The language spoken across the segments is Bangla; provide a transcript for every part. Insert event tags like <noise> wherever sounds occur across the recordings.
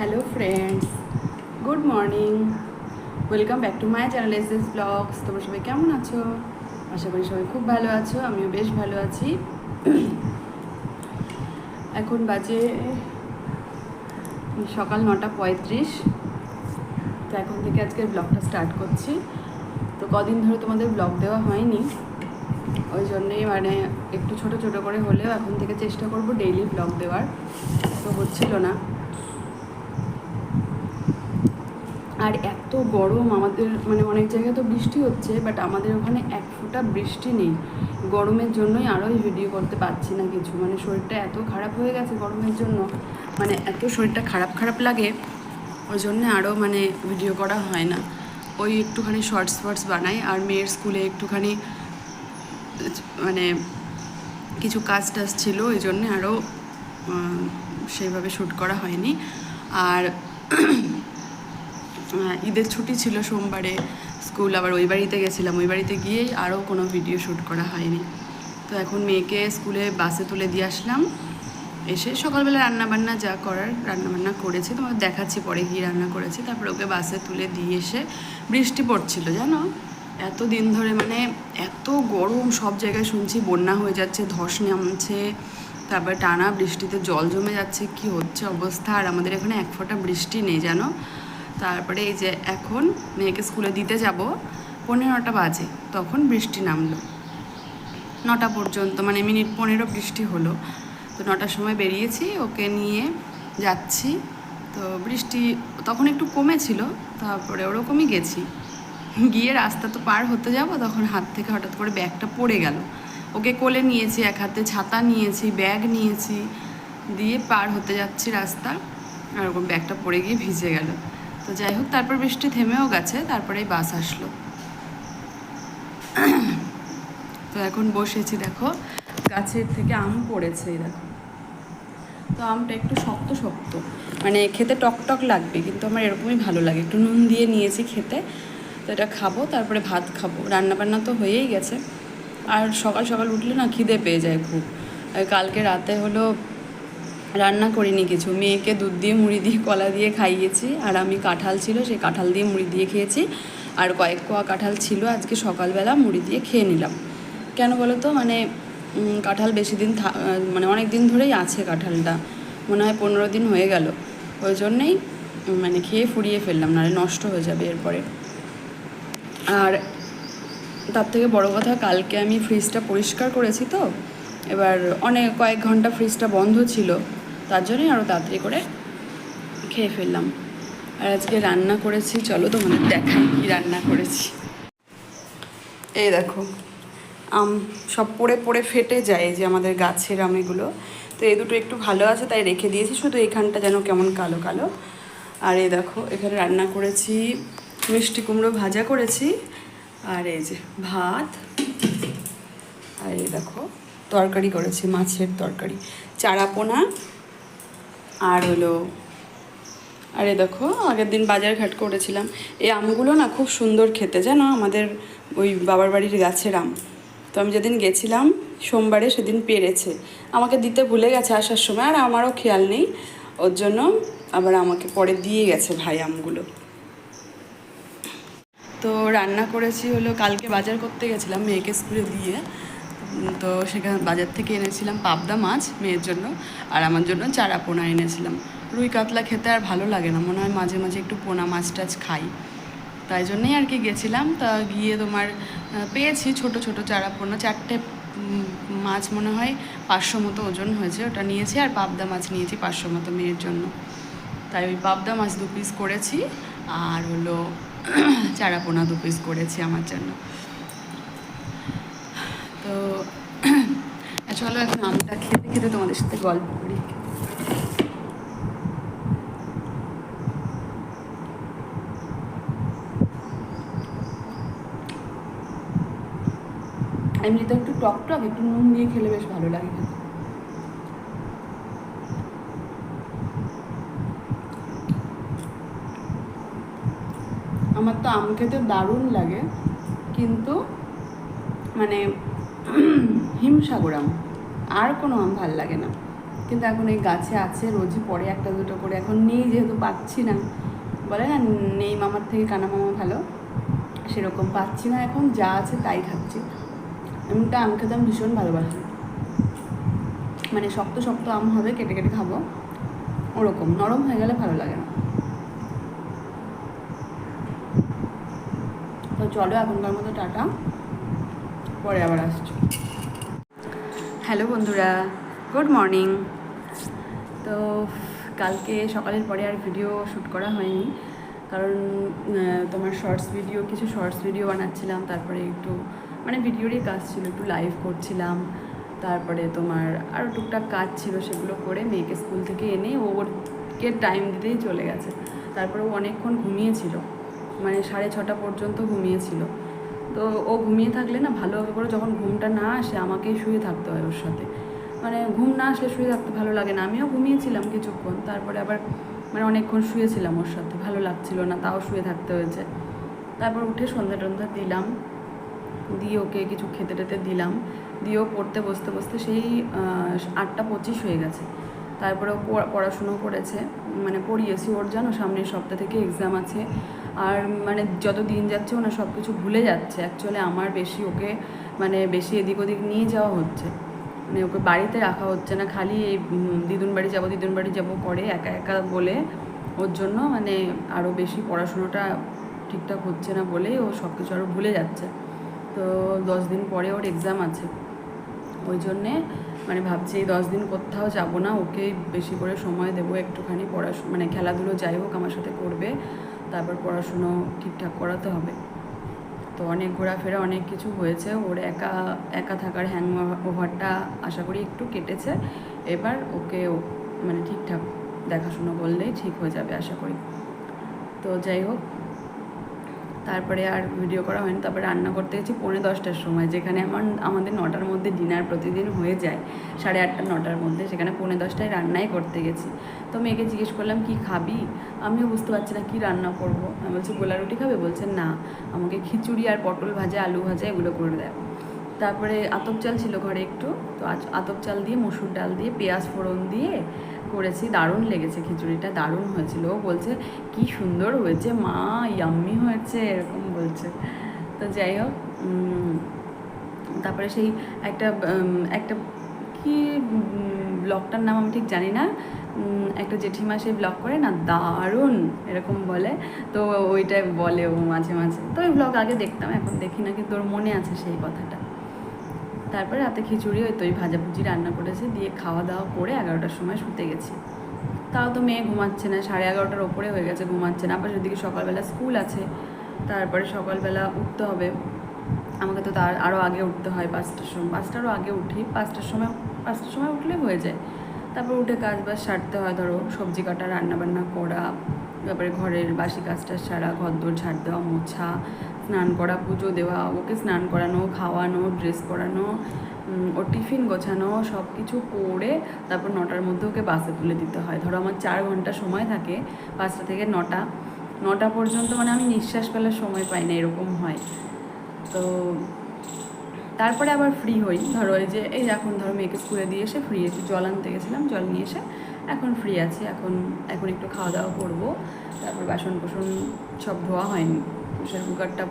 Hello friends good morning welcome back to my channel vlogs তোমরা সবাই কেমন আছো? আশা করি সবাই খুব ভালো আছো, আমিও বেশ ভালো আছি। এখন বাজে সকাল নটা পঁয়ত্রিশ। তো এখন থেকে আজকে ব্লগটা স্টার্ট করছি। তো কদিন ধরে তোমাদের ব্লগ দেওয়া হয়নি। ওই জন্যেই মানে একটু ছোট ছোট করে হলেও এখন থেকে চেষ্টা করব ডেইলি ব্লগ দেওয়ার। তো হচ্ছিল না। আর এত গরম আমাদের মানে অনেক জায়গায় তো বৃষ্টি হচ্ছে বাট আমাদের ওখানে এক ফোঁটা বৃষ্টি নেই। গরমের জন্যই আরোই ভিডিও করতে পারছি না কিছু। মানে শরীরটা এত খারাপ হয়ে গেছে গরমের জন্য। মানে এত শরীরটা খারাপ খারাপ লাগে, ওই জন্য আরও মানে ভিডিও করা হয় না। ওই একটুখানি শর্টস ফর্টস বানাই আর মেয়ের স্কুলে একটুখানি মানে কিছু কাজ টাজ ছিল, ওই জন্যে আরও সেইভাবে শ্যুট করা হয়নি। আর ঈদের ছুটি ছিল সোমবারে, স্কুল আবার ওই বাড়িতে গেছিলাম। ওই বাড়িতে গিয়েই আরও কোনো ভিডিও শ্যুট করা হয়নি। তো এখন মেয়েকে স্কুলে বাসে তুলে দিয়ে আসলাম। এসে সকালবেলা রান্না বান্না যা করার রান্নাবান্না করেছি। তোমার দেখাচ্ছি, পরে গিয়ে রান্না করেছি। তারপর ওকে বাসে তুলে দিয়ে এসে বৃষ্টি পড়ছিল, জানো? এত দিন ধরে মানে এত গরম, সব জায়গায় শুনছি বন্যা হয়ে যাচ্ছে, ধস নামছে, তারপর টানা বৃষ্টিতে জল জমে যাচ্ছে, কি হচ্ছে অবস্থা? আর আমাদের এখানে এক ফোঁটা বৃষ্টি নেই, জানো? তারপরে এই যে এখন মেয়েকে স্কুলে দিতে যাব পনেরোটা বাজে, তখন বৃষ্টি নামলো। নটা পর্যন্ত মানে মিনিট পনেরো বৃষ্টি হলো। তো নটার সময় বেরিয়েছি, ওকে নিয়ে যাচ্ছি। তো বৃষ্টি তখন একটু কমেছিল, তারপরে ওরকমই গেছি। গিয়ে রাস্তা তো পার হতে যাব, তখন হাত থেকে হঠাৎ করে ব্যাগটা পড়ে গেল। ওকে কোলে নিয়েছি, এক হাতে ছাতা নিয়েছি, ব্যাগ নিয়েছি, দিয়ে পার হতে যাচ্ছি রাস্তা। আর ওরকম ব্যাগটা পড়ে গিয়ে ভিজে গেল। তো যাই হোক, তারপর বৃষ্টি থেমেও গেছে, তারপরেই বাস আসলো। তো এখন বসেছি, দেখো, গাছের থেকে আম পড়েছে দেখো। তো আমটা একটু শক্ত শক্ত মানে খেতে টক টক লাগবে, কিন্তু আমার এরকমই ভালো লাগে। একটু নুন দিয়ে নিয়েছি খেতে, তো এটা খাব, তারপরে ভাত খাব। রান্না বান্না তো হয়েই গেছে। আর সকাল সকাল উঠলে না খিদে পেয়ে যায় খুব। কালকে রাতে হলো রান্না করিনি কিছু। মেয়েকে দুধ দিয়ে, মুড়ি দিয়ে, কলা দিয়ে খাইয়েছি। আর আমি কাঁঠাল ছিল সেই কাঁঠাল দিয়ে মুড়ি দিয়ে খেয়েছি। আর কয়েক কোয়া কাঁঠাল ছিল, আজকে সকালবেলা মুড়ি দিয়ে খেয়ে নিলাম। কেন বলো তো? মানে কাঁঠাল বেশি দিন মানে অনেক দিন ধরেই আছে কাঁঠালটা। মনে হয় পনেরো দিন হয়ে গেল। ওই জন্যেই মানে খেয়ে ফুরিয়ে ফেললাম, নাহলে নষ্ট হয়ে যাবে এরপরে। আর তার থেকে বড় কথা, কালকে আমি ফ্রিজটা পরিষ্কার করেছি তো। এবার অনেক, কয়েক ঘণ্টা ফ্রিজটা বন্ধ ছিল। তার জন্যই আরও তাড়াতাড়ি করে খেয়ে ফেললাম। আর আজকে রান্না করেছি, চলো তোমাদের দেখাই কি রান্না করেছি। এই দেখো, আম সব পড়ে পড়ে ফেটে যায় যে আমাদের গাছের আম এগুলো তো এই দুটো একটু ভালো আছে, তাই রেখে দিয়েছি, শুধু এখানটা যেন কেমন কালো কালো। আর এই দেখো, এখানে রান্না করেছি, মিষ্টি কুমড়ো ভাজা করেছি, আর এই যে ভাত, আর এই দেখো, তরকারি করেছি, মাছের তরকারি। চারাপোনা আর হলো, আরে দেখো, আগের দিন বাজার ঘাট করেছিলাম। এই আমগুলো না খুব সুন্দর খেতে, জানো? আমাদের ওই বাবার বাড়ির গাছের আম। তো আমি যেদিন গেছিলাম, সোমবারে সেদিন পেরেছে। আমাকে দিতে ভুলে গেছে আসার সময়, আর আমারও খেয়াল নেই। ওর জন্য আবার আমাকে পরে দিয়ে গেছে ভাই আমগুলো। তো রান্না করেছি হলো, কালকে বাজার করতে গেছিলাম মেয়েকে স্কুলে দিয়ে। তো সেখানে বাজার থেকে এনেছিলাম পাবদা মাছ মেয়ের জন্য, আর আমার জন্য চারা পোনা এনেছিলাম। রুই কাতলা খেতে আর ভালো লাগে না, মনে হয় মাঝে মাঝে একটু পোনা মাছ টাছ খাই। তাই জন্যেই আর কি গেছিলাম, তা গিয়ে তোমার পেয়েছি ছোট ছোট চারা পোনা, চারটে মাছ মনে হয় পাঁচশো মতো ওজন হয়েছে, ওটা নিয়েছি আর পাবদা মাছ নিয়েছি পাঁচশো মতো মেয়ের জন্য। তাই ওই পাবদা মাছ দু পিস করেছি, আর হলো <clears throat> চারা পোনা দু পিস করেছি আমার জন্য। তো <clears throat> চলো এখন আমটা খেতে খেতে তোমাদের সাথে গল্প করি এমনিতে একটু টক টক, একটু নুন দিয়ে খেলে বেশ ভালো লাগে খেতে। আমার তো আম খেতে দারুণ লাগে, কিন্তু মানে হিমসাগর আম আর কোনো আম ভালো লাগে না। কিন্তু এখন এই গাছে আছে, রোজই পরে একটা দুটো করে। এখন নেই যেহেতু পাচ্ছি না। বলে না, নেই মামার থেকে কানা মামা ভালো। সেরকম পাচ্ছি না এখন, যা আছে তাই খাচ্ছি। এমনিটা আম খেতে আমি ভীষণ ভালোবাসি। মানে শক্ত শক্ত আম হবে, কেটে কেটে খাব। ওরকম, নরম হয়ে গেলে ভালো লাগে না। তো চলো এখনকার মতো টাটা। পরে আবার আসছি। হ্যালো বন্ধুরা, গুড মর্নিং। তো কালকে সকালের পরে আর ভিডিও শ্যুট করা হয়নি, কারণ তোমার শর্টস ভিডিও কিছু শর্টস ভিডিও বানাচ্ছিলাম, তারপরে একটু মানে ভিডিওরই কাজ ছিল, একটু লাইভ করছিলাম, তারপরে তোমার আরও টুকটাক কাজ ছিল সেগুলো করে মেয়েকে স্কুল থেকে এনে ওরকে টাইম দিতেই চলে গেছে। তারপরে ও অনেকক্ষণ ঘুমিয়েছিল মানে সাড়ে ছটা পর্যন্ত ঘুমিয়েছিল। তো ও ঘুমিয়ে থাকলে না ভালোভাবে করে যখন ঘুমটা না আসে আমাকেই শুয়ে থাকতে হয় ওর সাথে। মানে ঘুম না আসলে শুয়ে থাকতে ভালো লাগে না। আমিও ঘুমিয়েছিলাম কিছুক্ষণ, তারপরে আবার মানে অনেকক্ষণ শুয়েছিলাম ওর সাথে, ভালো লাগছিল না, তাও শুয়ে থাকতে হয়েছে। তারপর উঠে সন্ধ্যা টন্ধা দিলাম, দিয়ে ওকে কিছু খেতে টেতে দিলাম দিয়েও পড়তে বসতে বসতে সেই আটটা পঁচিশ হয়ে গেছে। তারপরে ও পড়াশুনো করেছে মানে পড়িয়েছি ওর জানো সামনের সপ্তাহ থেকে এক্সাম আছে। আর মানে যত দিন যাচ্ছে ও না সব কিছু ভুলে যাচ্ছে। অ্যাকচুয়ালি আমার বেশি ওকে মানে বেশি এদিক ওদিক নিয়ে যাওয়া হচ্ছে। মানে ওকে বাড়িতে রাখা হচ্ছে না, খালি এই দিদুন বাড়ি যাব, দিদুন বাড়ি যাব করে একা একা বলে ওর জন্য মানে আরও বেশি পড়াশুনোটা ঠিকঠাক হচ্ছে না বলেই ও সব কিছু আরও ভুলে যাচ্ছে। তো দশ দিন পরে ওর এক্সাম আছে। ওই জন্যে ভাবছি এই দশ দিন কোথাও যাব না, ওকে বেশি করে সময় দেবো একটুখানি পড়াশোনা মানে খেলাধুলো যাই হোক আমার সাথে করবে, তারপর পড়াশুনো ঠিকঠাক করাতে হবে। তো অনেক ঘোরাফেরা, অনেক কিছু হয়েছে, ওর একা একা থাকার হ্যাং ওভারটা আশা করি একটু কেটেছে। এবার ওকে মানে ঠিকঠাক দেখাশুনো করলেই ঠিক হয়ে যাবে আশা করি। তো যাই হোক তারপরে আর ভিডিও করা হয়নি। তারপরে রান্না করতে গেছি পৌনে দশটার সময়, যেখানে আমার, আমাদের নটার মধ্যে ডিনার প্রতিদিন হয়ে যায়, সাড়ে আটটা, নটার মধ্যে, সেখানে পৌনে দশটায় রান্নাই করতে গেছি। তো মেয়েকে জিজ্ঞেস করলাম, কি খাবি? আমিও বুঝতে পারছি না, কী রান্না করব? আমি বলছি, গোলা রুটি খাবে? বলছে, না, আমাকে খিচুড়ি আর পটল ভাজা, আলু ভাজা, এগুলো করে দেয় তারপরে আতপ চাল ছিল ঘরে একটু, তো আতপ চাল দিয়ে, মসুর ডাল দিয়ে, পেঁয়াজ ফোড়ন দিয়ে করেছি, দারুণ লেগেছে খিচুড়িটা, দারুণ হয়েছিল। ও বলছে, কি সুন্দর হয়েছে, মা ইয়াম্মি হয়েছে, এরকম বলছে। তো যাই হোক তারপরে সেই একটা একটা কি ব্লগটার নাম আমি ঠিক জানি না। একটা জেঠিমা সেই ব্লগ করে না, দারুণ, এরকম বলে। তো ওইটাই বলে ও মাঝে মাঝে। তো ওই ব্লগ আগে দেখতাম, এখন দেখি না, কিন্তু ওর মনে আছে সেই কথাটা। তারপরে রাতে খিচুড়ি, ওই তো ভাজাভুজি রান্না করেছে, দিয়ে খাওয়া দাওয়া করে এগারোটার সময় শুতে গেছি। তাও তো মেয়ে ঘুমাচ্ছে না, সাড়ে এগারোটার ওপরে হয়ে গেছে ঘুমাচ্ছে না। আবার যদি সকালবেলা স্কুল আছে, তারপরে সকালবেলা উঠতে হবে। আমাকে তো তার আরও আগে উঠতে হয় পাঁচটার সময়, পাঁচটারও আগে উঠি, পাঁচটার সময় পাঁচটার সময় উঠলে হয়ে যায়। তারপর উঠে কাজ বাজ সারতে হয়, ধরো সবজি কাটা রান্না বান্না করা, তারপরে ঘরের বাসি কাজটা সারা, ঘরদোর ঝাড় দেওয়া, মোছা স্নান করা পুজো দেওয়া ওকে স্নান করানো খাওয়ানো ড্রেস উম, ওর টিফিন গোছানো সব কিছু করে তারপর নটার মধ্যে ওকে বাসে তুলে দিতে হয়। ধরো আমার চার ঘণ্টা সময় থাকে পাঁচটা থেকে নটা। নটা পর্যন্ত মানে আমি নিঃশ্বাস ফেলার সময় পাই না এরকম হয়। তো তারপরে আবার ফ্রি হই। ধরো এই যে এই এখন ধরো মেয়েকে স্কুলে দিয়ে এসে ফ্রি একটু জল আনতে গেছিলাম জল নিয়ে এসে এখন ফ্রি আছি। এখন এখন একটু খাওয়া দাওয়া করব। তারপর বাসন কোসন সব ধোয়া হয়নি। প্রেশার কুকারটা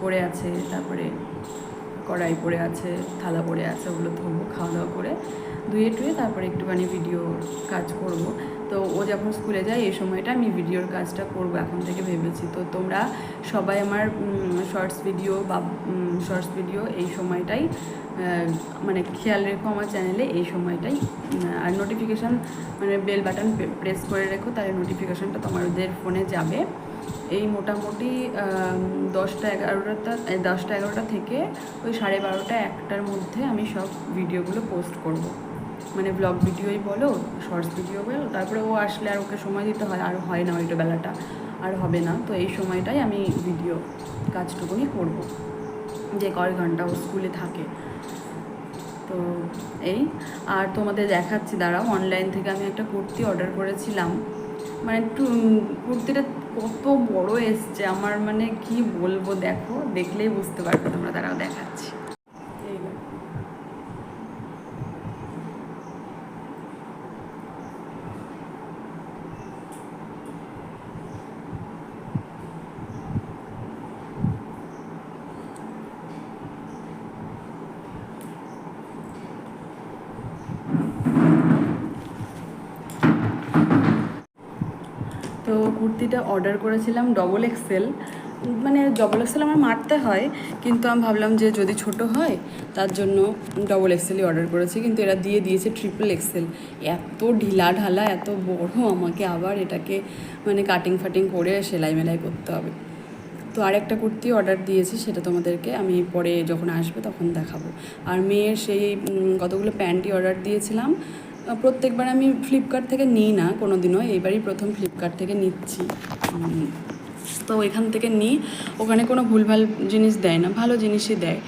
পড়ে আছে, তারপরে কড়াই পড়ে আছে, থালা পড়ে আছে, ওগুলো ধোবো খাওয়া দাওয়া করে ধুয়ে টুয়ে তারপরে একটুখানি ভিডিওর কাজ করব। তো ও যখন স্কুলে যায়, এই সময়টা আমি ভিডিওর কাজটা করব এখন থেকে ভেবেছি। তো তোমরা সবাই আমার শর্টস ভিডিও বা শর্টস ভিডিও এই সময়টাই মানে খেয়াল রেখো আমার চ্যানেলে এই সময়টাই আর নোটিফিকেশান মানে বেল বাটন প্রেস করে রেখো, তাহলে নোটিফিকেশানটা তোমাদের ফোনে যাবে। এই মোটামুটি দশটা এগারোটা দশটা এগারোটা থেকে ওই সাড়ে বারোটা একটার মধ্যে আমি সব ভিডিওগুলো পোস্ট করব। মানে ব্লগ ভিডিওই বলো শর্টস ভিডিও বলো, তারপরে ও আসলে আর ওকে সময় দিতে হয়, আর হয় না ওইটা বেলাটা আর হবে না। তো এই সময়টাই আমি ভিডিও কাজটুকুনি করব, যে কয়েক ঘণ্টা ও স্কুলে থাকে। তো এই, আর তোমাদের দেখাচ্ছি, দাঁড়াও অনলাইন থেকে আমি একটা কুর্তি অর্ডার করেছিলাম। মানে কুর্তিটা কত বড় এসছে আমার মানে কি বলব? দেখো দেখলেই বুঝতে পারবে তোমরা তারাও দেখাচ্ছি এই দেখো। তো কুর্তিটা অর্ডার করেছিলাম ডবল এক্সেল মানে ডবল এক্সেল আমার মারতে হয়, কিন্তু আমি ভাবলাম যে যদি ছোট হয়, তার জন্য ডবল এক্সেলই অর্ডার করেছি, কিন্তু এরা দিয়ে দিয়েছে ট্রিপল এক্সেল এত ঢিলা ঢালা, এত বড়, আমাকে আবার এটাকে মানে কাটিং ফাটিং করে সেলাই মেলাই করতে হবে। তো আরেকটা কুর্তি অর্ডার দিয়েছি, সেটা তোমাদেরকে আমি পরে যখন আসবে তখন দেখাবো। আর মেয়ের সেই কতগুলো প্যান্টই অর্ডার দিয়েছিলাম প্রত্যেকবার আমি ফ্লিপকার্ট থেকে নিই না কোনো দিনও এইবারই প্রথম ফ্লিপকার্ট থেকে নিচ্ছি। তো এখান থেকে নিই। ওখানে কোনো ভুলভাল জিনিস দেয় না, ভালো জিনিসই দেয়।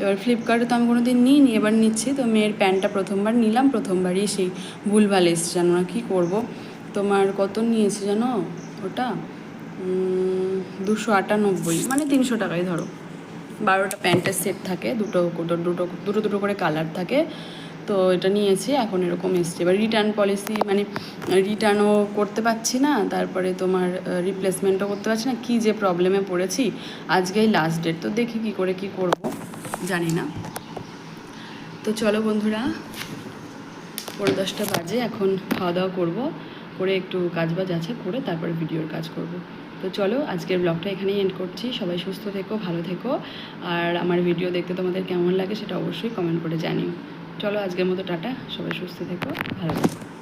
এবার ফ্লিপকার্টে তো আমি কোনো দিন নিইনি, এবার নিচ্ছি। তো মেয়ের প্যান্টটা প্রথমবার নিলাম, প্রথমবারই সেই ভুলভাল এসছে। জানো না কী করব? তোমার কত নিয়েছি জানো ওটা? দুশো আটানব্বই মানে তিনশো টাকাই ধরো। বারোটা প্যান্টের সেট থাকে, দুটো দুটো দুটো দুটো করে কালার থাকে। তো এটা নিয়েছি, এখন এরকম এসছে। এবার রিটার্ন পলিসি মানে রিটার্নও করতে পারছি না, তারপরে তোমার রিপ্লেসমেন্টও করতে পারছি না, কী যে প্রবলেমে পড়েছি আজকেই লাস্ট ডেট তো দেখি কী করে কী করব, জানি না। তো চলো বন্ধুরা পনেরো দশটা বাজে, এখন খাওয়া দাওয়া করব, করে একটু কাজ বাজ আছে, করে তারপরে ভিডিওর কাজ করব। তো চলো, আজকের ব্লগটা এখানেই এন্ড করছি। সবাই সুস্থ থেকো, ভালো থেকো, আর আমার ভিডিও দেখতে তোমাদের কেমন লাগে সেটা অবশ্যই কমেন্ট করে জানিও। চলো আজকের মতো টাটা সবাই সুস্থ থেকো ভালো থেকো।